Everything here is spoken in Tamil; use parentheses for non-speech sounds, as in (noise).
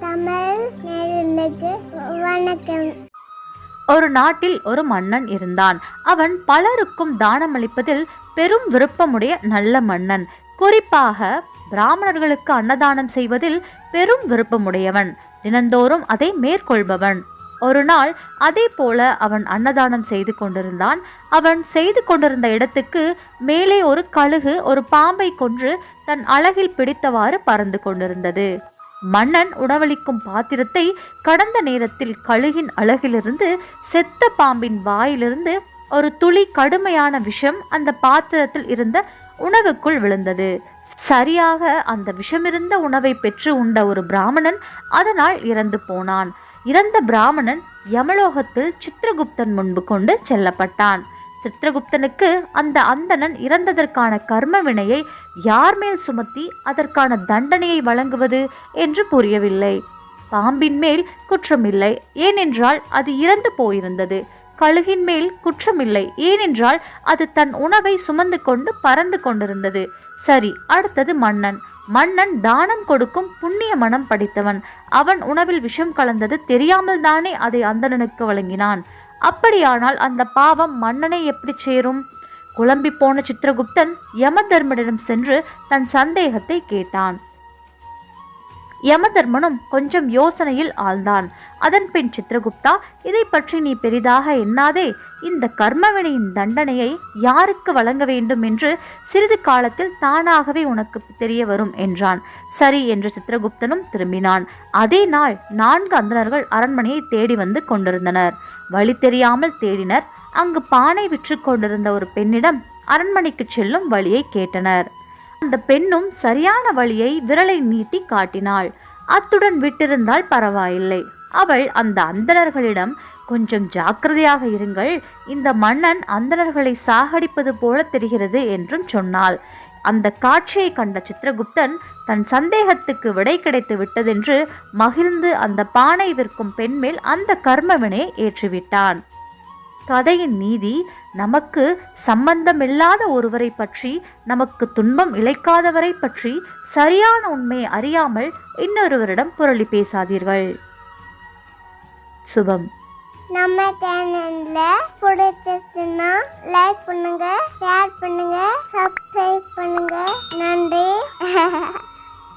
தமிழ் வணக்கம். ஒரு நாட்டில் ஒரு மன்னன் இருந்தான். அவன் பலருக்கும் தானமளிப்பதில் பெரும் விருப்பமுடைய நல்ல மன்னன். குறிப்பாக பிராமணர்களுக்கு அன்னதானம் செய்வதில் பெரும் விருப்பமுடையவன். தினந்தோறும் அதை மேற்கொள்பவன். ஒரு நாள் அதே போல அவன் அன்னதானம் செய்து கொண்டிருந்தான். அவன் செய்து கொண்டிருந்த இடத்துக்கு மேலே ஒரு கழுகு ஒரு பாம்பை கொன்று தன் அழகில் பிடித்தவாறு பறந்து கொண்டிருந்தது. மன்னன் உணவளிக்கும் பாத்திரத்தை கடந்த நேரத்தில் கழுகின் அழகிலிருந்து செத்த பாம்பின் வாயிலிருந்து ஒரு துளி கடுமையான விஷம் அந்த பாத்திரத்தில் இருந்த உணவுக்குள் விழுந்தது. சரியாக அந்த விஷமிருந்த உணவை பெற்று உண்ட ஒரு பிராமணன் அதனால் இறந்து போனான். இறந்த பிராமணன் யமலோகத்தில் சித்திரகுப்தன் முன்பு கொண்டு செல்லப்பட்டான். சித்திரகுப்தனுக்கு அந்த அந்தணன் இறந்ததற்கான கர்ம வினையை யார் மேல் சுமத்தி அதற்கான தண்டனையை வழங்குவது என்று புரியவில்லை. பாம்பின் மேல் குற்றமில்லை ஏனென்றால் அது இறந்து போயிருந்தது. கழுகின் மேல் குற்றமில்லை ஏனென்றால் அது தன் உணவை சுமந்து கொண்டு பறந்து கொண்டிருந்தது. சரி அடுத்தது மன்னன். மன்னன் தானம் கொடுக்கும் புண்ணிய மனம் படைத்தவன். அவன் உணவில் விஷம் கலந்தது தெரியாமல் தானே அதை அந்தணனுக்கு வழங்கினான். அப்படியானால் அந்த பாவம் மன்னனை எப்படி சேரும்? குழம்பி போன சித்திரகுப்தன் யமதர்மனிடம் சென்று தன் சந்தேகத்தை கேட்டான். யமதர்மனும் கொஞ்சம் யோசனையில் ஆழ்ந்தான். அதன் பின் சித்திரகுப்தா இதை பற்றி நீ பெரிதாக எண்ணாதே. இந்த கர்மவினையின் தண்டனையை யாருக்கு வழங்க வேண்டும் என்று சிறிது காலத்தில் தானாகவே உனக்கு தெரிய வரும் என்றான். சரி என்று சித்திரகுப்தனும் திரும்பினான். அதே நாள் நான்கு அந்தணர்கள் அரண்மனையை தேடி வந்து கொண்டிருந்தனர். வழி தெரியாமல் தேடினர். அங்கு பானை விற்று கொண்டிருந்த ஒரு பெண்ணிடம் அரண்மனைக்கு செல்லும் வழியை கேட்டனர். அந்த பெண்ணும் சரியான வழியை விரலை நீட்டி காட்டினாள். அத்துடன் விட்டிருந்தால் பரவாயில்லை. அவள் அந்த அந்தணர்களிடம் கொஞ்சம் ஜாக்கிரதையாக இருங்கள். இந்த மன்னன் அந்தணர்களை சாகடிப்பது போல தெரிகிறது என்றும் சொன்னாள். அந்த காட்சியை கண்ட சித்திரகுப்தன் தன் சந்தேகத்துக்கு விடை கிடைத்து விட்டதென்று மகிழ்ந்து அந்த பானை விற்கும் பெண் மேல் அந்த கர்மவினை ஏற்றிவிட்டான். கதையின் நீதி நமக்கு சம்பந்தமில்லாத ஒருவரை பற்றி நமக்கு துன்பம் இழைக்காதவரை பற்றி சரியான உண்மையை அறியாமல் இன்னொருவரிடம் புரளி பேசாதீர்கள். சுபம். நம்ம சேனல்ல பிடிச்சிருச்சுன்னா லைக் பண்ணுங்க ஷேர் பண்ணுங்க சப்ஸ்கிரைப் பண்ணுங்க. நன்றி. (laughs)